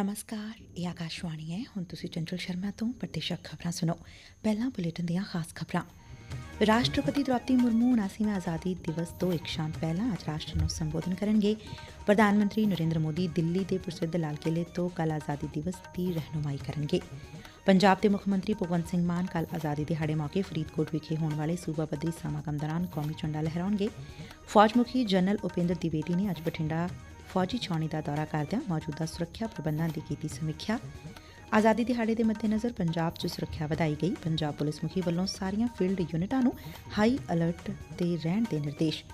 ਨਮਸਕਾਰ, ਇਹ ਆਕਾਸ਼ਵਾਣੀ ਹੈ। ਹੁਣ ਤੁਸੀਂ ਚੰਚਲ ਸ਼ਰਮਾ ਤੋਂ ਪ੍ਰਤੀਸ਼ਕ ਖਬਰਾਂ ਸੁਣੋ। ਪਹਿਲਾਂ ਬੁਲੇਟਿਨ ਦੀਆਂ ਖਾਸ ਖਬਰਾਂ। ਰਾਸ਼ਟਰਪਤੀ ਦ੍ਰੌਪਦੀ ਮੁਰਮੂ 79ਵੇਂ ਆਜ਼ਾਦੀ ਦਿਵਸ ਤੋਂ ਇੱਕ ਸ਼ਾਮ ਪਹਿਲਾਂ ਅੱਜ ਰਾਸ਼ਟਰ ਨੂੰ ਸੰਬੋਧਨ ਕਰਨਗੇ। ਪ੍ਰਧਾਨ ਮੰਤਰੀ ਨਰਿੰਦਰ ਮੋਦੀ ਦਿੱਲੀ ਦੇ ਪ੍ਰਸਿੱਧ ਲਾਲ ਕਿਲੇ ਤੋਂ ਕੱਲ ਆਜ਼ਾਦੀ ਦਿਵਸ ਦੀ ਰਹਿਨੁਮਾਈ ਕਰਨਗੇ। ਪੰਜਾਬ ਦੇ ਮੁੱਖ ਮੰਤਰੀ ਭਗਵੰਤ ਸਿੰਘ ਮਾਨ ਕੱਲ ਆਜ਼ਾਦੀ ਦਿਹਾੜੇ ਮੌਕੇ ਫਰੀਦਕੋਟ ਵਿਖੇ ਹੋਣ ਵਾਲੇ ਸੂਬਾ ਪੱਧਰੀ ਸਮਾਗਮ ਦੌਰਾਨ ਕੌਮੀ ਝੰਡਾ ਲਹਿਰਾਉਣਗੇ। ਫੌਜ ਮੁਖੀ ਜਨਰਲ ਉਪੇਂਦਰ ਦਿਵੇਦੀ ਨੇ ਅੱਜ ਬਠਿੰਡਾ ਫੌਜੀ ਛਾਉਣੀ ਦਾ ਦੌਰਾ ਕਰਦਿਆਂ ਮੌਜੂਦਾ ਸੁਰੱਖਿਆ ਪ੍ਰਬੰਧਾਂ ਦੀ ਕੀਤੀ ਸਮੀਖਿਆ। ਆਜ਼ਾਦੀ ਦਿਹਾੜੇ ਦੇ ਮੱਦੇਨਜ਼ਰ ਪੰਜਾਬ 'ਚ ਸੁਰੱਖਿਆ ਵਧਾਈ ਗਈ। ਪੰਜਾਬ ਪੁਲਿਸ ਮੁਖੀ ਵੱਲੋਂ ਸਾਰੀਆਂ ਫੀਲਡ ਯੂਨਿਟਾਂ ਨੂੰ ਹਾਈ ਅਲਰਟ ਤੇ ਰਹਿਣ ਦੇ ਨਿਰਦੇਸ਼।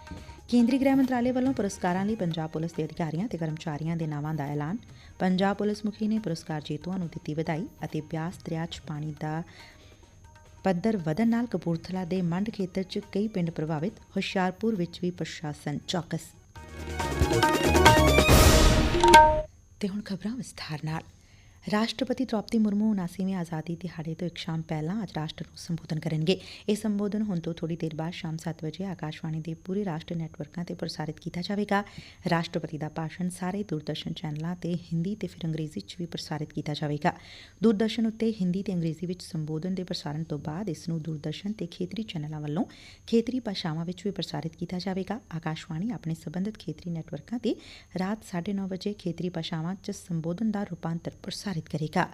ਕੇਂਦਰੀ ਗ੍ਰਹਿ ਮੰਤਰਾਲੇ ਵੱਲੋਂ ਪੁਰਸਕਾਰਾਂ ਲਈ ਪੰਜਾਬ ਪੁਲਿਸ ਦੇ ਅਧਿਕਾਰੀਆਂ ਤੇ ਕਰਮਚਾਰੀਆਂ ਦੇ ਨਾਵਾਂ ਦਾ ਐਲਾਨ। ਪੰਜਾਬ ਪੁਲਿਸ ਮੁਖੀ ਨੇ ਪੁਰਸਕਾਰ ਜੇਤੂਆਂ ਨੂੰ ਦਿੱਤੀ ਵਧਾਈ ਅਤੇ ਬਿਆਸ ਦਰਿਆ 'ਚ ਪਾਣੀ ਦਾ ਪੱਧਰ ਵਧਣ ਨਾਲ ਕਪੂਰਥਲਾ ਦੇ ਮੰਡ ਖੇਤਰ 'ਚ ਕਈ ਪਿੰਡ ਪ੍ਰਭਾਵਿਤ। ਹੁਸ਼ਿਆਰਪੁਰ ਵਿੱਚ ਵੀ ਪ੍ਰਸ਼ਾਸਨ ਚੌਕਸ। ਤੇ ਹੁਣ ਖਬਰਾਂ ਵਿਸਥਾਰ ਨਾਲ। ਰਾਸ਼ਟਰਪਤੀ ਦ੍ਰੌਪਦੀ ਮੁਰਮੂ 79ਵੇਂ ਆਜ਼ਾਦੀ ਦਿਹਾੜੇ ਤੋਂ ਇੱਕ ਸ਼ਾਮ ਪਹਿਲਾਂ ਅੱਜ ਰਾਸ਼ਟਰ ਨੂੰ ਸੰਬੋਧਨ ਕਰਨਗੇ। ਇਹ ਸੰਬੋਧਨ ਹੁਣ ਤੋਂ ਥੋੜੀ ਦੇਰ ਬਾਅਦ ਸ਼ਾਮ 7 ਵਜੇ ਆਕਾਸ਼ਵਾਣੀ ਦੇ ਪੂਰੇ ਰਾਸ਼ਟਰੀ ਨੈਟਵਰਕਾਂ ਤੇ ਪ੍ਰਸਾਰਿਤ ਕੀਤਾ ਜਾਵੇਗਾ। ਰਾਸ਼ਟਰਪਤੀ ਦਾ ਭਾਸ਼ਣ ਸਾਰੇ ਦੂਰਦਰਸ਼ਨ ਚੈਨਲਾਂ ਤੇ ਹਿੰਦੀ ਤੇ ਫਿਰ ਅੰਗਰੇਜ਼ੀ 'ਚ ਵੀ ਪ੍ਰਸਾਰਿਤ ਕੀਤਾ ਜਾਵੇਗਾ। ਦੂਰਦਰਸ਼ਨ ਉੱਤੇ ਹਿੰਦੀ ਤੇ ਅੰਗਰੇਜ਼ੀ ਵਿੱਚ ਸੰਬੋਧਨ ਦੇ ਪ੍ਰਸਾਰਣ ਤੋਂ ਬਾਅਦ ਇਸ ਨੂੰ ਦੂਰਦਰਸ਼ਨ ਤੇ ਖੇਤਰੀ ਚੈਨਲਾਂ ਵੱਲੋਂ ਖੇਤਰੀ ਭਾਸ਼ਾਵਾਂ ਵਿੱਚ ਵੀ ਪ੍ਰਸਾਰਿਤ ਕੀਤਾ ਜਾਵੇਗਾ। ਆਕਾਸ਼ਵਾਣੀ ਆਪਣੇ ਸਬੰਧਤ ਖੇਤਰੀ ਨੈਟਵਰਕਾਂ ਤੇ ਰਾਤ 9:30 ਵਜੇ ਖੇਤਰੀ ਭਾਸ਼ਾਵਾਂ 'ਚ ਸੰਬੋਧਨ ਦਾ ਰੂਪਾਂਤਰ ਪ੍ਰਸਾਰਿਤ ਕਰੇਗਾ।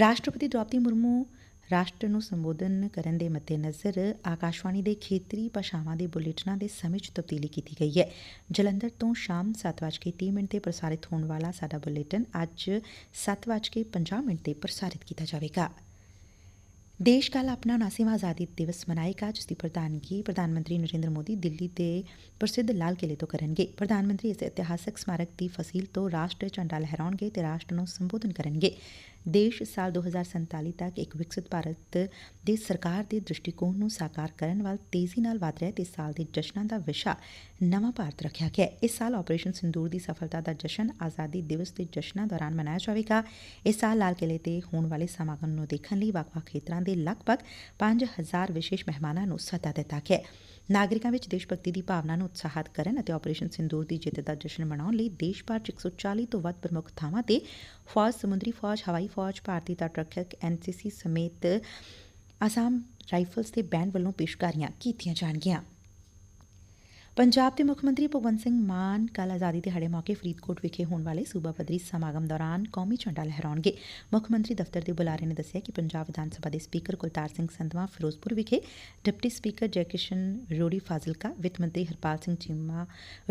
ਰਾਸ਼ਟਰਪਤੀ ਦ੍ਰੌਪਦੀ ਮੁਰਮੂ ਰਾਸ਼ਟਰ ਨੂੰ ਸੰਬੋਧਨ ਕਰਨ ਦੇ ਮੱਦੇਨਜ਼ਰ ਆਕਾਸ਼ਵਾਣੀ ਦੇ ਖੇਤਰੀ ਭਾਸ਼ਾਵਾਂ ਦੇ ਬੁਲੇਟਿਨਾਂ ਦੇ ਸਮੇਂ 'ਚ ਤਬਦੀਲੀ ਕੀਤੀ ਗਈ ਹੈ। ਜਲੰਧਰ ਤੋਂ ਸ਼ਾਮ 7:30 ਮਿੰਟ ਤੇ ਪ੍ਰਸਾਰਿਤ ਹੋਣ ਵਾਲਾ ਸਾਡਾ ਬੁਲੇਟਿਨ ਅੱਜ 7:50 ਮਿੰਟ ਤੇ ਪ੍ਰਸਾਰਿਤ ਕੀਤਾ ਜਾਵੇਗਾ। ਦੇਸ਼ ਕੱਲ ਆਪਣਾ 79ਵਾਂ ਆਜ਼ਾਦੀ ਦਿਵਸ ਮਨਾਏਗਾ, ਜਿਸ ਦੀ ਪ੍ਰਧਾਨਗੀ ਪ੍ਰਧਾਨ ਮੰਤਰੀ ਨਰਿੰਦਰ ਮੋਦੀ ਦਿੱਲੀ ਦੇ ਪ੍ਰਸਿੱਧ ਲਾਲ ਕਿਲੇ ਤੋਂ ਕਰਨਗੇ। ਪ੍ਰਧਾਨ ਮੰਤਰੀ ਇਸ ਇਤਿਹਾਸਕ ਸਮਾਰਕ ਦੀ ਫਸੀਲ ਤੋਂ ਰਾਸ਼ਟਰ ਝੰਡਾ ਲਹਿਰਾਉਣਗੇ ਤੇ ਰਾਸ਼ਟਰ ਨੂੰ ਸੰਬੋਧਨ ਕਰਨਗੇ। ਦੇਸ਼ ਸਾਲ 2047 ਤੱਕ ਇੱਕ ਵਿਕਸਿਤ ਭਾਰਤ ਦੇ ਸਰਕਾਰ ਦੇ ਦ੍ਰਿਸ਼ਟੀਕੋਣ ਨੂੰ ਸਾਕਾਰ ਕਰਨ ਵੱਲ ਤੇਜ਼ੀ ਨਾਲ ਵਧ ਰਿਹਾ ਤੇ ਇਸ ਸਾਲ ਦੇ ਜਸ਼ਨਾਂ ਦਾ ਵਿਸ਼ਾ ਨਵਾਂ ਭਾਰਤ ਰੱਖਿਆ ਗਿਆ ਇਸ ਸਾਲ ਆਪਰੇਸ਼ਨ ਸਿੰਦੂਰ ਦੀ ਸਫਲਤਾ ਦਾ ਜਸ਼ਨ ਆਜ਼ਾਦੀ ਦਿਵਸ ਦੇ ਜਸ਼ਨਾਂ ਦੌਰਾਨ ਮਨਾਇਆ ਜਾਵੇਗਾ। ਇਸ ਸਾਲ ਲਾਲ ਕਿਲੇ ਤੇ ਹੋਣ ਵਾਲੇ ਸਮਾਗਮ ਨੂੰ ਦੇਖਣ ਲਈ ਵੱਖ-ਵੱਖ ਖੇਤਰਾਂ ਦੇ ਲਗਭਗ 5000 ਵਿਸ਼ੇਸ਼ ਮਹਿਮਾਨਾਂ ਨੂੰ ਸੱਦਾ ਦਿੱਤਾ ਗਿਆ ਨਾਗਰਿਕਾਂ ਵਿੱਚ ਦੇਸ਼ ਭਗਤੀ ਦੀ ਭਾਵਨਾ ਨੂੰ ਉਤਸ਼ਾਹਿਤ ਕਰਨ ਅਤੇ ਆਪਰੇਸ਼ਨ ਸਿੰਦੂਰ ਦੀ ਜਿੱਤ ਦਾ ਜਸ਼ਨ ਮਨਾਉਣ ਲਈ ਦੇਸ਼ ਭਰ 'ਚ 140 ਤੋਂ ਵੱਧ ਪ੍ਰਮੁੱਖ ਥਾਵਾਂ ਤੇ ਫੌਜ ਸਮੁੰਦਰੀ ਫੌਜ, ਹਵਾਈ ਫੌਜ, ਭਾਰਤੀ ਤੱਟ ਰੱਖਿਅਕ ਐਨਸੀਸੀ ਸਮੇਤ ਅਸਾਮ ਰਾਈਫਲਸ ਦੇ ਬੈਂਡ ਵੱਲੋਂ ਪੇਸ਼ਕਾਰੀਆਂ ਕੀਤੀਆਂ ਜਾਣਗੀਆਂ। ਪੰਜਾਬ ਦੇ ਮੁੱਖ ਮੰਤਰੀ ਭਗਵੰਤ ਸਿੰਘ ਮਾਨ ਕੱਲ ਆਜ਼ਾਦੀ ਦਿਹਾੜੇ ਮੌਕੇ ਫਰੀਦਕੋਟ ਵਿਖੇ ਹੋਣ ਵਾਲੇ ਸੂਬਾ ਪੱਧਰੀ ਸਮਾਗਮ ਦੌਰਾਨ ਕੌਮੀ ਝੰਡਾ ਲਹਿਰਾਉਣਗੇ। ਮੁੱਖ ਮੰਤਰੀ ਦਫ਼ਤਰ ਦੇ ਬੁਲਾਰੇ ਨੇ ਦੱਸਿਆ ਕਿ ਪੰਜਾਬ ਵਿਧਾਨ ਸਭਾ ਦੇ ਸਪੀਕਰ ਕੁਲਤਾਰ ਸਿੰਘ ਸੰਧਵਾ ਫਿਰੋਜ਼ਪੁਰ ਵਿਖੇ ਡਿਪਟੀ ਸਪੀਕਰ ਜੈਕਿਸ਼ਨ ਰੋੜੀ ਫਾਜ਼ਿਲਕਾ, ਵਿੱਤ ਮੰਤਰੀ ਹਰਪਾਲ ਸਿੰਘ ਚੀਮਾ,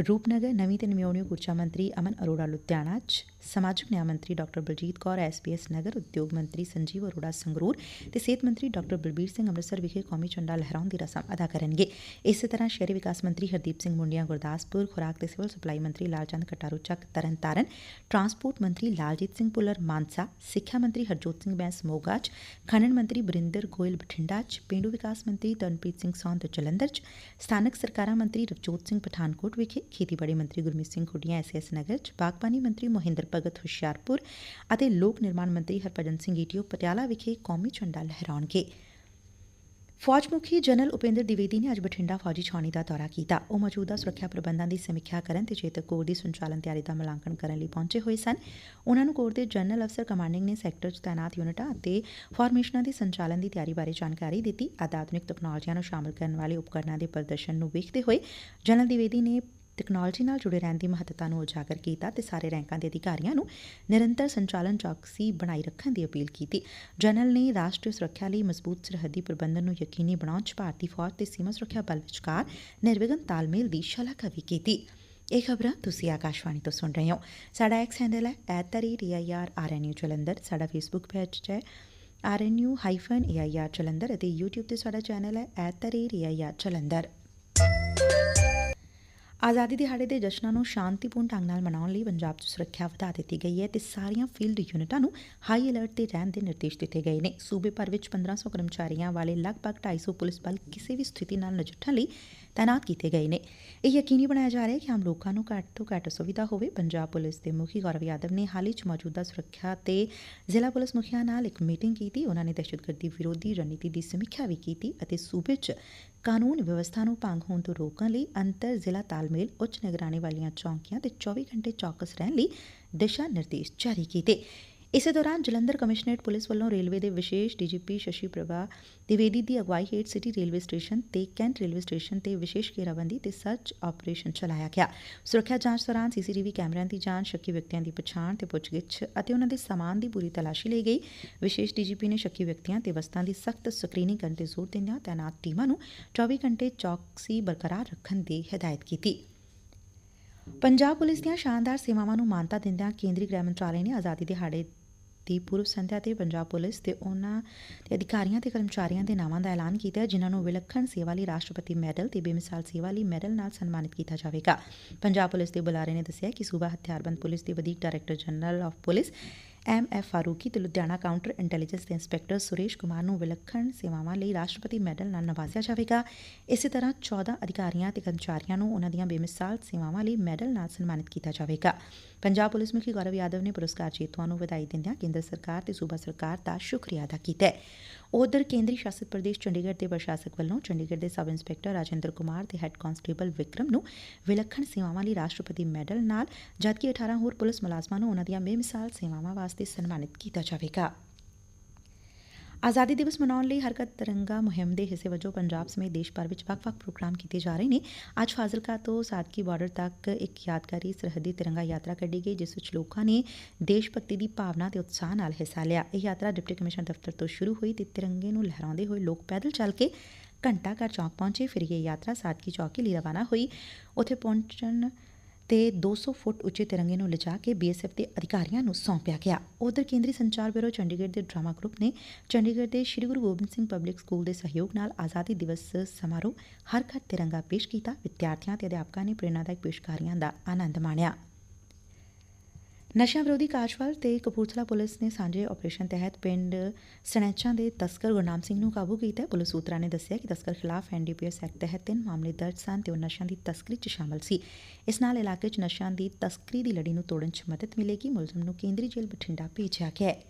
ਰੂਪਨਗਰ ਨਵੀਂ ਤੇ ਨਵਿਆਉਣੀ ਊਰਜਾ ਮੰਤਰੀ ਅਮਨ ਅਰੋੜਾ ਲੁਧਿਆਣਾ 'ਚ, ਸਮਾਜਿਕ ਨਿਆਂ ਮੰਤਰੀ ਡਾਕਟਰ ਬਲਜੀਤ ਕੌਰ ਐਸਪੀਐਸ ਨਗਰ ਉਦਯੋਗ ਮੰਤਰੀ ਸੰਜੀਵ ਅਰੋੜਾ ਸੰਗਰੂਰ ਤੇ ਸਿਹਤ ਮੰਤਰੀ ਡਾਕਟਰ ਬਲਬੀਰ ਸਿੰਘ ਅੰਮ੍ਰਿਤਸਰ ਵਿਖੇ ਕੌਮੀ ਝੰਡਾ ਲਹਿਰਾਉਣ ਦੀ ਰਸਮ ਅਦਾ ਕਰਨਗੇ। ਇਸੇ ਤਰ੍ਹਾਂ ਸ਼ਹਿਰੀ ਵਿਕਾਸ ਮੰਤਰੀ ਹਰਦੀਪ ਸਿੰਘ ਮੁੰਡੀਆਂ, ਗੁਰਦਾਸਪੁਰ ਖੁਰਾਕ ਤੇ ਸਿਵਲ ਸਪਲਾਈ ਮੰਤਰੀ ਲਾਲਚੰਦ ਕਟਾਰੂ, ਚੱਕ ਤਰਨਤਾਰਨ ਟਰਾਂਸਪੋਰਟ ਮੰਤਰੀ ਲਾਲਜੀਤ ਸਿੰਘ ਭੁੱਲਰ, ਮਾਨਸਾ, ਸਿੱਖਿਆ ਮੰਤਰੀ ਹਰਜੋਤ ਸਿੰਘ ਬੈਂਸ, ਮੋਗਾ 'ਚ, ਖਨਨ ਮੰਤਰੀ ਬਰਿੰਦਰ ਗੋਇਲ ਬਠਿੰਡਾ 'ਚ, ਪੇਂਡੂ ਵਿਕਾਸ ਮੰਤਰੀ ਤਨਪ੍ਰੀਤ ਸਿੰਘ ਸੌਂਦ ਜਲੰਧਰ 'ਚ, ਸਥਾਨਕ ਸਰਕਾਰਾਂ ਮੰਤਰੀ ਰਵਜੋਤ ਸਿੰਘ ਪਠਾਨਕੋਟ ਵਿਖੇ, ਖੇਤੀਬਾੜੀ ਮੰਤਰੀ ਗੁਰਮੀਤ ਸਿੰਘ ਖੁੱਡੀਆਂ ਐਸਐਸ ਨਗਰ 'ਚ, ਬਾਗਬਾਨੀ ਮੰਤਰੀ ਮੋਹਿੰਦਰ ਭਗਤ ਹੁਸ਼ਿਆਰਪੁਰ ਅਤੇ ਲੋਕ ਨਿਰਮਾਣ ਮੰਤਰੀ ਹਰਭਜਨ ਸਿੰਘ ਈਟੀਓ ਪਟਿਆਲਾ ਵਿਖੇ ਕੌਮੀ ਝੰਡਾ ਲਹਿਰਾਉਣਗੇ। ਫੌਜ ਮੁਖੀ ਜਨਰਲ ਉਪੇਂਦਰ ਦਿਵੇਦੀ ਨੇ ਅੱਜ ਬਠਿੰਡਾ ਫੌਜੀ ਛਾਉਣੀ ਦਾ ਦੌਰਾ ਕੀਤਾ। ਉਹ ਮੌਜੂਦਾ ਸੁਰੱਖਿਆ ਪ੍ਰਬੰਧਾਂ ਦੀ ਸਮੀਖਿਆ ਕਰਨ ਤੇ ਚੇਤਕ ਕੋਰ ਦੀ ਸੰਚਾਲਨ ਤਿਆਰੀ ਦਾ ਮੁਲਾਂਕਣ ਕਰਨ ਲਈ ਪਹੁੰਚੇ ਹੋਏ ਸਨ। ਉਹਨਾਂ ਨੂੰ ਕੋਰ ਦੇ ਜਨਰਲ ਅਫਸਰ ਕਮਾਂਡਿੰਗ ਨੇ ਸੈਕਟਰ 'ਚ ਤਾਇਨਾਤ ਯੂਨਿਟਾਂ ਅਤੇ ਫਾਰਮੇਸ਼ਨਾਂ ਦੀ ਸੰਚਾਲਨ ਦੀ ਤਿਆਰੀ ਬਾਰੇ ਜਾਣਕਾਰੀ ਦਿੱਤੀ। ਆਧੁਨਿਕ ਤਕਨਾਲੋਜੀਆਂ ਨੂੰ ਸ਼ਾਮਲ ਕਰਨ ਵਾਲੇ ਉਪਕਰਨਾਂ ਦੇ ਪ੍ਰਦਰਸ਼ਨ ਨੂੰ ਵੇਖਦੇ ਹੋਏ ਜਨਰਲ ਦਿਵੇਦੀ ਨੇ ਤਕਨਾਲੋਜੀ ਨਾਲ ਜੁੜੇ ਰਹਿਣ ਦੀ ਮਹੱਤਤਾ ਨੂੰ ਉਜਾਗਰ ਕੀਤਾ ਤੇ ਸਾਰੇ ਰੈਂਕਾਂ ਦੇ ਅਧਿਕਾਰੀਆਂ ਨੂੰ ਨਿਰੰਤਰ ਸੰਚਾਲਨ ਚੌਕਸੀ ਬਣਾਈ ਰੱਖਣ ਦੀ ਅਪੀਲ ਕੀਤੀ। ਜਨਰਲ ਨੇ ਰਾਸ਼ਟਰੀ ਸੁਰੱਖਿਆ ਲਈ ਮਜ਼ਬੂਤ ਸਰਹੱਦੀ ਪ੍ਰਬੰਧਨ ਨੂੰ ਯਕੀਨੀ ਬਣਾਉਣ 'ਚ ਭਾਰਤੀ ਫੌਜ ਤੇ ਸੀਮਾ ਸੁਰੱਖਿਆ ਬਲ ਵਿਚਕਾਰ ਨਿਰਵਿਘਨ ਤਾਲਮੇਲ ਦੀ ਸ਼ਲਾਘਾ ਵੀ ਕੀਤੀ। ਇਹ ਖਬਰਾਂ ਤੁਸੀਂ ਆਕਾਸ਼ਵਾਣੀ ਤੋਂ ਸੁਣ ਰਹੇ ਹੋ। ਸਾਡਾ ਐਕਸ ਹੈਂਡਲ ਹੈ @air ਜਲੰਧਰ ਸਾਡਾ ਫੇਸਬੁੱਕ ਪੇਜ ਹੈ rnu-air ਜਲੰਧਰ ਅਤੇ YouTube ਤੇ ਸਾਡਾ ਚੈਨਲ ਹੈ @air ਜਲੰਧਰ ਆਜ਼ਾਦੀ ਦਿਹਾੜੇ ਦੇ ਜਸ਼ਨਾਂ ਨੂੰ ਸ਼ਾਂਤੀਪੂਰਨ ਢੰਗ ਨਾਲ ਮਨਾਉਣ ਲਈ ਪੰਜਾਬ 'ਚ ਸੁਰੱਖਿਆ ਵਧਾ ਦਿੱਤੀ ਗਈ ਹੈ ਤੇ ਸਾਰੀਆਂ ਫੀਲਡ ਯੂਨਿਟਾਂ ਨੂੰ ਹਾਈ ਅਲਰਟ ਤੇ ਰਹਿਣ ਦੇ ਨਿਰਦੇਸ਼ ਦਿੱਤੇ ਗਏ ਨੇ। ਸੂਬੇ ਭਰ ਵਿੱਚ 1500 ਕਰਮਚਾਰੀਆਂ ਵਾਲੇ ਲਗਭਗ 250 ਪੁਲਿਸ ਬਲ ਕਿਸੇ ਵੀ ਸਥਿਤੀ ਨਾਲ ਨਜਿੱਠਣ ਲਈ ਤਾਇਨਾਤ ਕੀਤੇ ਗਏ ਨੇ। ਇਹ ਯਕੀਨੀ ਬਣਾਇਆ ਜਾ ਰਿਹਾ ਹੈ ਕਿ ਆਮ ਲੋਕਾਂ ਨੂੰ ਘੱਟ ਤੋਂ ਘੱਟ ਸੁਵਿਧਾ ਹੋਵੇ। ਪੰਜਾਬ ਪੁਲਿਸ ਦੇ ਮੁਖੀ ਗੌਰਵ ਯਾਦਵ ਨੇ ਹਾਲ ਹੀ 'ਚ ਮੌਜੂਦਾ ਸੁਰੱਖਿਆ ਤੇ ਜ਼ਿਲ੍ਹਾ ਪੁਲਿਸ ਮੁਖੀਆਂ ਨਾਲ ਇੱਕ ਮੀਟਿੰਗ ਕੀਤੀ। ਉਹਨਾਂ ਨੇ ਦਹਿਸ਼ਤਗਰਦੀ ਵਿਰੋਧੀ ਰਣਨੀਤੀ ਦੀ ਸਮੀਖਿਆ ਵੀ ਕੀਤੀ ਅਤੇ ਸੂਬੇ 'ਚ ਕਾਨੂੰਨ ਵਿਵਸਥਾ ਨੂੰ ਭੰਗ ਹੋਣ ਤੋਂ ਰੋਕਣ ਲਈ ਅੰਤਰ ਜ਼ਿਲ੍ਹਾ ਤਾਲਮੇਲ, ਉੱਚ ਨਿਗਰਾਨੀ ਵਾਲੀਆਂ ਚੌਕੀਆਂ ਤੇ 24 ਘੰਟੇ ਚੌਕਸ ਰਹਿਣ ਲਈ ਦਿਸ਼ਾ ਨਿਰਦੇਸ਼ ਜਾਰੀ ਕੀਤੇ। ਇਸੇ ਦੌਰਾਨ ਜਲੰਧਰ ਕਮਿਸ਼ਨਰੇਟ ਪੁਲਿਸ ਵੱਲੋਂ ਰੇਲਵੇ ਦੇ ਵਿਸ਼ੇਸ਼ ਡੀਜੀਪੀ ਸ਼ਸ਼ੀ ਪ੍ਰਭਾ, ਦਿਵੇਦੀ ਦੀ ਅਗਵਾਈ ਹੇਠ ਸਿਟੀ ਰੇਲਵੇ ਸਟੇਸ਼ਨ ਤੇ ਕੈਂਟ ਰੇਲਵੇ ਸਟੇਸ਼ਨ ਤੇ ਵਿਸ਼ੇਸ਼ ਘੇਰਾਬੰਦੀ ਤੇ ਸਰਚ ਆਪਰੇਸ਼ਨ ਚਲਾਇਆ ਗਿਆ। ਸੁਰੱਖਿਆ ਜਾਂਚ ਦੌਰਾਨ ਸੀਸੀਟੀਵੀ ਕੈਮਰਿਆਂ ਦੀ ਜਾਂਚ, ਸ਼ੱਕੀ ਵਿਅਕਤੀਆਂ ਦੀ ਪਛਾਣ ਤੇ ਪੁੱਛਗਿੱਛ ਅਤੇ ਉਹਨਾਂ ਦੇ ਸਾਮਾਨ ਦੀ ਪੂਰੀ ਤਲਾਸ਼ੀ ਲਈ ਗਈ। ਵਿਸ਼ੇਸ਼ ਡੀਜੀਪੀ ਨੇ ਸ਼ੱਕੀ ਵਿਅਕਤੀਆਂ ਤੇ ਵਸਤਾਂ ਦੀ ਸਖਤ ਸਕਰੀਨਿੰਗ ਕਰਨ ਤੇ ਜ਼ੋਰ ਦਿੰਦਿਆਂ ਤਾਇਨਾਤ ਟੀਮਾਂ ਨੂੰ 24 ਘੰਟੇ ਚੌਕਸੀ ਬਰਕਰਾਰ ਰੱਖਣ ਦੀ ਹਦਾਇਤ ਕੀਤੀ। ਪੰਜਾਬ ਪੁਲਿਸ ਦੀਆਂ ਸ਼ਾਨਦਾਰ ਸੇਵਾਵਾਂ ਨੂੰ ਮਾਨਤਾ ਦਿੰਦਿਆਂ ਕੇਂਦਰੀ ਗ੍ਰਹਿ ਮੰਤਰਾਲੇ ਨੇ ਆਜ਼ਾਦੀ ਦਿਹਾੜੇ ਦੀ ਪੂਰਵ ਸੰਧਿਆ ਤੇ ਪੰਜਾਬ ਪੁਲਿਸ ਤੇ ਉਹਨਾਂ ਦੇ ਅਧਿਕਾਰੀਆਂ ਤੇ ਕਰਮਚਾਰੀਆਂ ਦੇ ਨਾਵਾਂ ਦਾ ਐਲਾਨ ਕੀਤਾ ਹੈ, ਜਿਨ੍ਹਾਂ ਨੂੰ ਵਿਲੱਖਣ ਸੇਵਾ ਲਈ ਰਾਸ਼ਟਰਪਤੀ ਮੈਡਲ ਤੇ ਬੇਮਿਸਾਲ ਸੇਵਾ ਲਈ ਮੈਡਲ ਨਾਲ ਸਨਮਾਨਿਤ ਕੀਤਾ ਜਾਵੇਗਾ। ਪੰਜਾਬ ਪੁਲਿਸ ਦੇ ਬੁਲਾਰੇ ਨੇ ਦੱਸਿਆ ਕਿ ਸੂਬਾ ਹਥਿਆਰਬੰਦ ਪੁਲਿਸ ਦੇ ਵਧੀਕ director general of police M F Farooqui ਤੇ ਲੁਧਿਆਣਾ ਕਾਊਂਟਰ ਇੰਟੈਲੀਜੈਂਸ ਦੇ ਇੰਸਪੈਕਟਰ ਸੁਰੇਸ਼ ਕੁਮਾਰ ਨੂੰ ਵਿਲੱਖਣ ਸੇਵਾਵਾਂ ਲਈ ਰਾਸ਼ਟਰਪਤੀ ਮੈਡਲ ਨਾਲ ਨਵਾਜ਼ਿਆ ਜਾਵੇਗਾ। ਇਸੇ ਤਰ੍ਹਾਂ 14 ਅਧਿਕਾਰੀਆਂ ਤੇ ਕਰਮਚਾਰੀਆਂ ਨੂੰ ਉਹਨਾਂ ਦੀਆਂ ਬੇਮਿਸਾਲ ਸੇਵਾਵਾਂ ਲਈ ਮੈਡਲ ਨਾਲ ਸਨਮਾਨਿਤ ਕੀਤਾ ਜਾਵੇਗਾ। ਪੰਜਾਬ ਪੁਲਿਸ ਮੁਖੀ ਗੌਰਵ ਯਾਦਵ ਨੇ ਪੁਰਸਕਾਰ ਜੇਤੂਆਂ ਨੂੰ ਵਧਾਈ ਦਿੰਦਿਆਂ ਕੇਂਦਰ ਸਰਕਾਰ ਤੇ ਸੂਬਾ ਸਰਕਾਰ ਦਾ ਸ਼ੁਕਰੀਆ ਅਦਾ ਕੀਤਾ ਹੈ। ਉਧਰ ਕੇਂਦਰੀ ਸ਼ਾਸਿਤ ਪ੍ਰਦੇਸ਼ ਚੰਡੀਗੜ੍ਹ ਦੇ ਪ੍ਰਸ਼ਾਸਕ ਵੱਲੋਂ ਚੰਡੀਗੜ੍ਹ ਦੇ ਸਬ ਇੰਸਪੈਕਟਰ ਰਾਜਿੰਦਰ ਕੁਮਾਰ ਤੇ ਹੈੱਡ ਕਾਂਸਟੇਬਲ ਵਿਕਰਮ ਨੂੰ ਵਿਲੱਖਣ ਸੇਵਾਵਾਂ ਲਈ ਰਾਸ਼ਟਰਪਤੀ ਮੈਡਲ ਨਾਲ, ਜਦਕਿ 18 ਹੋਰ ਪੁਲਿਸ ਮੁਲਾਜ਼ਮਾਂ ਨੂੰ ਉਨ੍ਹਾਂ ਦੀਆਂ ਬੇਮਿਸਾਲ ਸੇਵਾਵਾਂ ਵਾਸਤੇ ਸਨਮਾਨਿਤ ਕੀਤਾ ਜਾਵੇਗਾ। ਆਜ਼ਾਦੀ ਦਿਵਸ ਮਨਾਉਣ ਲਈ ਹਰਕਤ ਤਿਰੰਗਾ ਮੁਹਿੰਮ ਦੇ ਹਿੱਸੇ ਵਜੋਂ ਪੰਜਾਬ ਸਮੇਤ ਦੇਸ਼ ਭਰ ਵਿੱਚ ਵੱਖ-ਵੱਖ ਪ੍ਰੋਗਰਾਮ ਕੀਤੇ ਜਾ ਰਹੇ ਨੇ। ਅੱਜ ਫਾਜ਼ਿਲਕਾ ਤੋਂ ਸਾਦਕੀ ਬਾਰਡਰ ਤੱਕ ਇੱਕ ਯਾਦਗਾਰੀ ਸਰਹੱਦੀ ਤਿਰੰਗਾ ਯਾਤਰਾ ਕੱਢੀ ਗਈ, ਜਿਸ ਵਿੱਚ ਲੋਕਾਂ ਨੇ ਦੇਸ਼ ਭਗਤੀ ਦੀ ਭਾਵਨਾ ਤੇ ਉਤਸ਼ਾਹ ਨਾਲ ਹਿੱਸਾ ਲਿਆ। ਇਹ ਯਾਤਰਾ ਡਿਪਟੀ ਕਮਿਸ਼ਨਰ ਦਫ਼ਤਰ ਤੋਂ ਸ਼ੁਰੂ ਹੋਈ ਤੇ ਤਿਰੰਗੇ ਨੂੰ ਲਹਿਰਾਉਂਦੇ ਹੋਏ ਲੋਕ ਪੈਦਲ ਚੱਲ ਕੇ ਘੰਟਾ ਘਰ ਚੌਕ ਪਹੁੰਚੇ। ਫਿਰ ਇਹ ਯਾਤਰਾ ਸਾਦਕੀ ਚੌਕੀ ਲਈ ਰਵਾਨਾ ਹੋਈ। ਉੱਥੇ ਪਹੁੰਚਣ ਤੇ 200 ਫੁੱਟ ਉੱਚੇ ਤਿਰੰਗੇ ਨੂੰ ਲਿਜਾ ਕੇ ਬੀਐਸਐਫ ਦੇ ਅਧਿਕਾਰੀਆਂ ਨੂੰ ਸੌਂਪਿਆ ਗਿਆ। ਉਧਰ ਕੇਂਦਰੀ ਸੰਚਾਰ ਬਿਊਰੋ ਚੰਡੀਗੜ੍ਹ ਦੇ ਡਰਾਮਾ ਗਰੁੱਪ ਨੇ ਚੰਡੀਗੜ੍ਹ ਦੇ ਸ੍ਰੀ ਗੁਰੂ ਗੋਬਿੰਦ ਸਿੰਘ ਪਬਲਿਕ ਸਕੂਲ ਦੇ ਸਹਿਯੋਗ ਨਾਲ ਆਜ਼ਾਦੀ ਦਿਵਸ ਸਮਾਰੋਹ ਹਰ ਘਰ ਤਿਰੰਗਾ ਪੇਸ਼ ਕੀਤਾ। ਵਿਦਿਆਰਥੀਆਂ ਤੇ ਅਧਿਆਪਕਾਂ ਨੇ ਪ੍ਰੇਰਣਾਦਾਇਕ ਪੇਸ਼ਕਾਰੀਆਂ ਦਾ ਆਨੰਦ ਮਾਣਿਆ। ਨਸ਼ਾ ਵਿਰੋਧੀ ਕਾਰਜਵਾਲ ਤੇ ਕਪੂਰਥਲਾ ਪੁਲਿਸ ਨੇ ਸਾਂਝੇ ਆਪਰੇਸ਼ਨ ਤਹਿਤ ਪਿੰਡ ਸਣੈਚਾਂ ਦੇ ਤਸਕਰ ਗੁਰਨਾਮ ਸਿੰਘ ਨੂੰ ਕਾਬੂ ਕੀਤਾ ਹੈ। ਪੁਲਿਸ ਸੂਤਰਾਂ ਨੇ ਦੱਸਿਆ ਕਿ ਤਸਕਰ ਖਿਲਾਫ ਐਨਡੀਪੀਐਸ ਐਕਟ ਤਹਿਤ ਤਿੰਨ ਮਾਮਲੇ ਦਰਜ ਸਨ ਤੇ ਉਹ ਨਸ਼ਿਆਂ ਦੀ ਤਸਕਰੀ 'ਚ ਸ਼ਾਮਲ ਸੀ। ਇਸ ਨਾਲ ਇਲਾਕੇ 'ਚ ਨਸ਼ਿਆਂ ਦੀ ਤਸਕਰੀ ਦੀ ਲੜੀ ਨੂੰ ਤੋੜਨ 'ਚ ਮਦਦ ਮਿਲੇਗੀ। ਮੁਲਜ਼ਮ ਨੂੰ ਕੇਂਦਰੀ ਜੇਲ੍ਹ ਬਠਿੰਡਾ ਭੇਜਿਆ ਗਿਆ ਹੈ।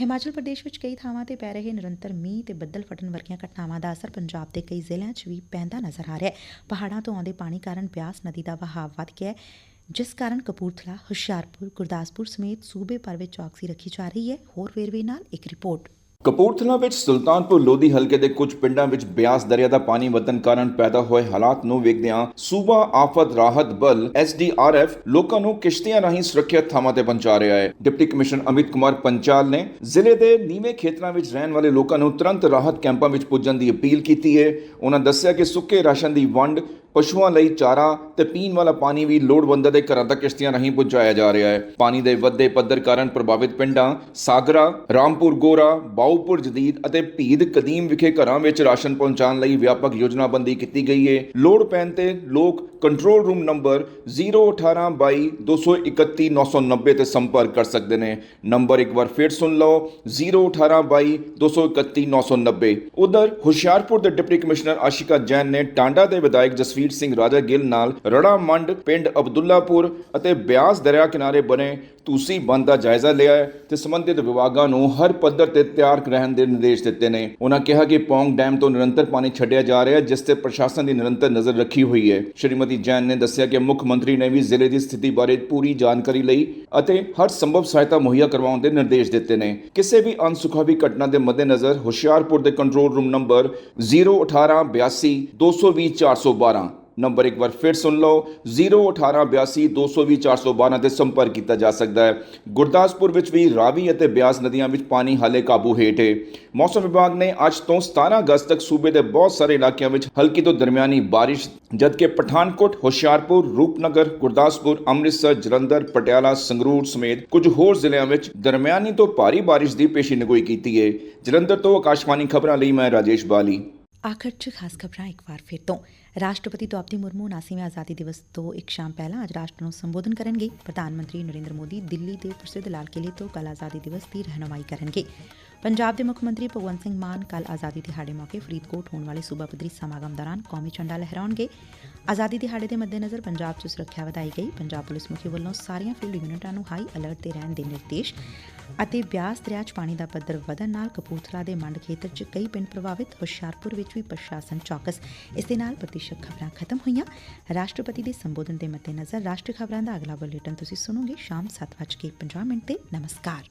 ਹਿਮਾਚਲ ਪ੍ਰਦੇਸ਼ ਵਿੱਚ ਕਈ ਥਾਵਾਂ ਤੇ ਪੈ ਰਹੇ ਨਿਰੰਤਰ ਮੀਂਹ ਤੇ ਬੱਦਲ ਫਟਣ ਵਰਗੀਆਂ ਘਟਨਾਵਾਂ ਦਾ ਅਸਰ ਪੰਜਾਬ ਦੇ ਕਈ ਜ਼ਿਲ੍ਹਿਆਂ 'ਚ ਵੀ ਪੈਂਦਾ ਨਜ਼ਰ ਆ ਰਿਹਾ ਹੈ। ਪਹਾੜਾਂ ਤੋਂ ਆਉਂਦੇ ਪਾਣੀ ਕਾਰਨ ਬਿਆਸ ਨਦੀ ਦਾ ਵਹਾਅ ਵੱਧ ਗਿਆ ਹੈ। ਜਿਸ ਕਾਰਨ ਕਪੂਰਥਲਾ, ਹੁਸ਼ਿਆਰਪੁਰ, ਗੁਰਦਾਸਪੁਰ ਸਮੇਤ ਸੂਬੇ ਭਰ ਵਿੱਚ ਚੌਕਸੀ ਰੱਖੀ ਜਾ ਰਹੀ ਹੈ। ਹੋਰ ਵੇਰਵੇ ਨਾਲ ਇੱਕ ਰਿਪੋਰਟ। ਕਪੂਰਥਲਾ ਵਿੱਚ ਸੁਲਤਾਨਪੁਰ ਲੋਧੀ ਹਲਕੇ ਦੇ ਕੁਝ ਪਿੰਡਾਂ ਵਿੱਚ ਬਿਆਸ ਦਰਿਆ ਦਾ ਪਾਣੀ ਵਧਣ ਕਾਰਨ ਪੈਦਾ ਹੋਏ ਹਾਲਾਤ ਨੂੰ ਵੇਖਦਿਆਂ ਸੂਬਾ ਆਫਤ ਰਾਹਤ ਬਲ ਐਸਡੀਆਰਐਫ ਲੋਕਾਂ ਨੂੰ ਕਿਸ਼ਤੀਆਂ ਰਾਹੀਂ ਸੁਰੱਖਿਅਤ ਥਾਵਾਂ ਤੇ ਪਹੁੰਚਾ ਰਿਹਾ ਹੈ। ਡਿਪਟੀ ਕਮਿਸ਼ਨਰ ਅਮਿਤ ਕੁਮਾਰ ਪੰਚਾਲ ਨੇ ਜ਼ਿਲ੍ਹੇ ਦੇ ਨੀਵੇਂ ਖੇਤਰਾਂ ਵਿੱਚ ਰਹਿਣ ਵਾਲੇ ਲੋਕਾਂ ਨੂੰ ਤੁਰੰਤ ਰਾਹਤ ਕੈਂਪਾਂ ਵਿੱਚ ਪੁੱਜਣ ਦੀ ਅਪੀਲ ਕੀਤੀ ਹੈ। ਉਹਨਾਂ ਦੱਸਿਆ ਕਿ ਸੁੱਕੇ ਰਾਸ਼ਨ ਦੀ ਵੰਡ, ਪਸ਼ੂਆਂ ਲਈ ਚਾਰਾ ਤੇ ਪੀਣ ਵਾਲਾ ਪਾਣੀ ਵੀ ਲੋੜਵੰਦਾਂ ਦੇ ਘਰਾਂ ਤੱਕ ਕਿਸ਼ਤੀਆਂ ਰਾਹੀਂ ਪਹੁੰਚਾਇਆ ਜਾ ਰਿਹਾ ਹੈ। ਪਾਣੀ ਦੇ ਵੱਧਦੇ ਪੱਧਰ ਕਾਰਨ ਪ੍ਰਭਾਵਿਤ ਪਿੰਡਾਂ ਸਾਗਰਾ, ਰਾਮਪੁਰ, ਗੋਰਾ ਬਾਉਪੁਰ ਜਦੀਦ ਅਤੇ ਭੀਦ ਕਦੀਮ ਵਿਖੇ ਘਰਾਂ ਵਿੱਚ ਰਾਸ਼ਨ ਪਹੁੰਚਾਉਣ ਲਈ ਵਿਆਪਕ ਯੋਜਨਾਬੰਦੀ ਕੀਤੀ ਗਈ ਹੈ ਲੋੜ ਪੈਣ ਤੇ ਲੋਕ ਕੰਟਰੋਲ ਰੂਮ ਨੰਬਰ 01822211990 ਤੇ ਸੰਪਰਕ ਕਰ ਸਕਦੇ ਨੇ। ਨੰਬਰ ਇੱਕ ਵਾਰ ਫਿਰ ਸੁਣ ਲਓ 01822211990 ਉਧਰ ਹੁਸ਼ਿਆਰਪੁਰ ਦੇ ਡਿਪਟੀ ਕਮਿਸ਼ਨਰ ਆਸ਼ਿਕਾ ਜੈਨ ਨੇ ਟਾਂਡਾ ਦੇ ਵਿਧਾਇਕ ਜਸਵੀਰ ਸਿੰਘ ਰਾਜਾ ਗਿੱਲ ਨਾਲ ਰੜਾ ਮੰਡ, ਪਿੰਡ ਅਬਦੁੱਲਾਪੁਰ ਅਤੇ ਬਿਆਸ ਦਰਿਆ ਕਿਨਾਰੇ ਬਣੇ ਤੁਸੀਂ ਬੰਦ ਦਾ ਜਾਇਜ਼ਾ ਲਿਆ ਤੇ ਸੰਬੰਧਿਤ ਵਿਭਾਗਾਂ ਨੂੰ ਹਰ ਪੱਧਰ ਤੇ ਤਿਆਰ ਰਹਿਣ ਦੇ ਨਿਰਦੇਸ਼ ਦਿੱਤੇ ਨੇ। ਉਹਨਾਂ ਕਿਹਾ ਕਿ ਪੌਂਗ ਡੈਮ ਤੋਂ ਨਿਰੰਤਰ ਪਾਣੀ ਛੱਡਿਆ ਜਾ ਰਿਹਾ ਹੈ, ਜਿਸ ਤੇ ਪ੍ਰਸ਼ਾਸਨ ਦੀ ਨਿਰੰਤਰ ਨਜ਼ਰ ਰੱਖੀ ਹੋਈ ਹੈ। ਸ਼੍ਰੀਮਤੀ ਜੈਨ ਨੇ ਦੱਸਿਆ ਕਿ ਮੁੱਖ ਮੰਤਰੀ ਨੇ ਵੀ ਜ਼ਿਲ੍ਹੇ ਦੀ ਸਥਿਤੀ ਬਾਰੇ ਪੂਰੀ ਜਾਣਕਾਰੀ ਲਈ ਅਤੇ ਹਰ ਸੰਭਵ ਸਹਾਇਤਾ ਮੁਹੱਈਆ ਕਰਵਾਉਣ ਦੇ ਨਿਰਦੇਸ਼ ਦਿੱਤੇ ਨੇ। ਕਿਸੇ ਵੀ ਅਨਸੁਖਾਵੀ ਘਟਨਾ ਦੇ ਮੱਦੇਨਜ਼ਰ ਹੁਸ਼ਿਆਰਪੁਰ ਦੇ ਕੰਟਰੋਲ ਰੂਮ ਨੰਬਰ 01882 220 412 ਨੰਬਰ ਇੱਕ ਵਾਰ ਫਿਰ ਸੁਣ ਲਓ। 01882220412 ਤੇ ਸੰਪਰਕ ਕੀਤਾ ਜਾ ਸਕਦਾ ਹੈ। ਗੁਰਦਾਸਪੁਰ ਵਿੱਚ ਵੀ ਰਾਵੀ ਅਤੇ ਬਿਆਸ ਨਦੀਆਂ ਵਿੱਚ ਪਾਣੀ ਹਾਲੇ ਕਾਬੂ ਹੇਠ ਹੈ ਮੌਸਮ ਵਿਭਾਗ ਨੇ ਅੱਜ ਤੋਂ 17 ਅਗਸਤ ਤੱਕ ਸੂਬੇ ਦੇ ਬਹੁਤ ਸਾਰੇ ਇਲਾਕਿਆਂ ਵਿੱਚ ਹਲਕੀ ਤੋਂ ਦਰਮਿਆਨੀ ਬਾਰਿਸ਼, ਜਦਕਿ ਪਠਾਨਕੋਟ, ਹੁਸ਼ਿਆਰਪੁਰ, ਰੂਪਨਗਰ, ਗੁਰਦਾਸਪੁਰ, ਅੰਮ੍ਰਿਤਸਰ, ਜਲੰਧਰ, ਪਟਿਆਲਾ, ਸੰਗਰੂਰ ਸਮੇਤ ਕੁਝ ਹੋਰ ਜ਼ਿਲ੍ਹਿਆਂ ਵਿੱਚ ਦਰਮਿਆਨੀ ਤੋਂ ਭਾਰੀ ਬਾਰਿਸ਼ ਦੀ ਪੇਸ਼ੀਨਗੋਈ ਕੀਤੀ ਹੈ ਜਲੰਧਰ ਤੋਂ ਆਕਾਸ਼ਵਾਣੀ ਖਬਰਾਂ ਲਈ ਮੈਂ ਰਾਜੇਸ਼ ਬਾਲੀ। ਆਖਰ 'ਚ ਖਾਸ ਖਬਰਾਂ ਇੱਕ ਵਾਰ ਫਿਰ ਤੋਂ ਰਾਸ਼ਟਰਪਤੀ ਦ੍ਰੌਪਦੀ ਮੁਰਮੂ 79ਵੇਂ ਆਜ਼ਾਦੀ ਦਿਵਸ ਤੋਂ ਇੱਕ ਸ਼ਾਮ ਪਹਿਲਾਂ ਅੱਜ ਰਾਸ਼ਟਰ ਨੂੰ ਸੰਬੋਧਨ ਕਰਨਗੇ ਪ੍ਰਧਾਨ ਮੰਤਰੀ ਨਰਿੰਦਰ ਮੋਦੀ ਦਿੱਲੀ ਦੇ ਪ੍ਰਸਿੱਧ ਲਾਲ ਕਿਲੇ ਤੋਂ ਕੱਲ ਆਜ਼ਾਦੀ ਦਿਵਸ ਦੀ ਰਹਿਨੁਮਾਈ ਕਰਨਗੇ ਪੰਜਾਬ ਦੇ ਮੁੱਖ ਮੰਤਰੀ ਭਗਵੰਤ ਸਿੰਘ ਮਾਨ ਕੱਲ ਆਜ਼ਾਦੀ ਦਿਹਾੜੇ ਮੌਕੇ ਫਰੀਦਕੋਟ ਹੋਣ ਵਾਲੇ ਸੂਬਾ ਪੱਧਰੀ ਸਮਾਗਮ ਦੌਰਾਨ ਕੌਮੀ ਝੰਡਾ ਲਹਿਰਾਉਣਗੇ। ਆਜ਼ਾਦੀ ਦਿਹਾੜੇ ਦੇ ਮੱਦੇਨਜ਼ਰ ਪੰਜਾਬ 'ਚ ਸੁਰੱਖਿਆ ਵਧਾਈ ਗਈ। ਪੰਜਾਬ ਪੁਲਿਸ ਮੁਖੀ ਵੱਲੋਂ ਸਾਰੀਆਂ ਫੀਲਡ ਯੂਨਿਟਾਂ ਨੂੰ ਹਾਈ ਅਲਰਟ ਤੇ ਰਹਿਣ ਦੇ ਨਿਰਦੇਸ਼ ਅਤੇ ਬਿਆਸ ਦਰਿਆ 'ਚ ਪਾਣੀ ਦਾ ਪੱਧਰ ਵਧਣ ਨਾਲ ਕਪੂਰਥਲਾ ਦੇ ਮੰਡ ਖੇਤਰ 'ਚ ਕਈ ਪਿੰਡ ਪ੍ਰਭਾਵਿਤ, ਹੁਸ਼ਿਆਰਪੁਰ ਵਿੱਚ ਵੀ ਪ੍ਰਸ਼ਾਸਨ ਚੌਕਸ। ਇਸ ਦੇ ਨਾਲ ਪ੍ਰਤੀਸ਼ਤ ਖਬਰਾਂ ਖਤਮ ਹੋਈਆਂ। ਰਾਸ਼ਟਰਪਤੀ ਦੇ ਸੰਬੋਧਨ ਦੇ ਮੱਦੇਨਜ਼ਰ ਰਾਸ਼ਟਰੀ ਖਬਰਾਂ ਦਾ ਅਗਲਾ ਬੁਲੇਟਿਨ ਤੁਸੀਂ ਸੁਣੋਗੇ ਸ਼ਾਮ 7:50 ਮਿੰਟ ਤੇ। ਨਮਸਕਾਰ।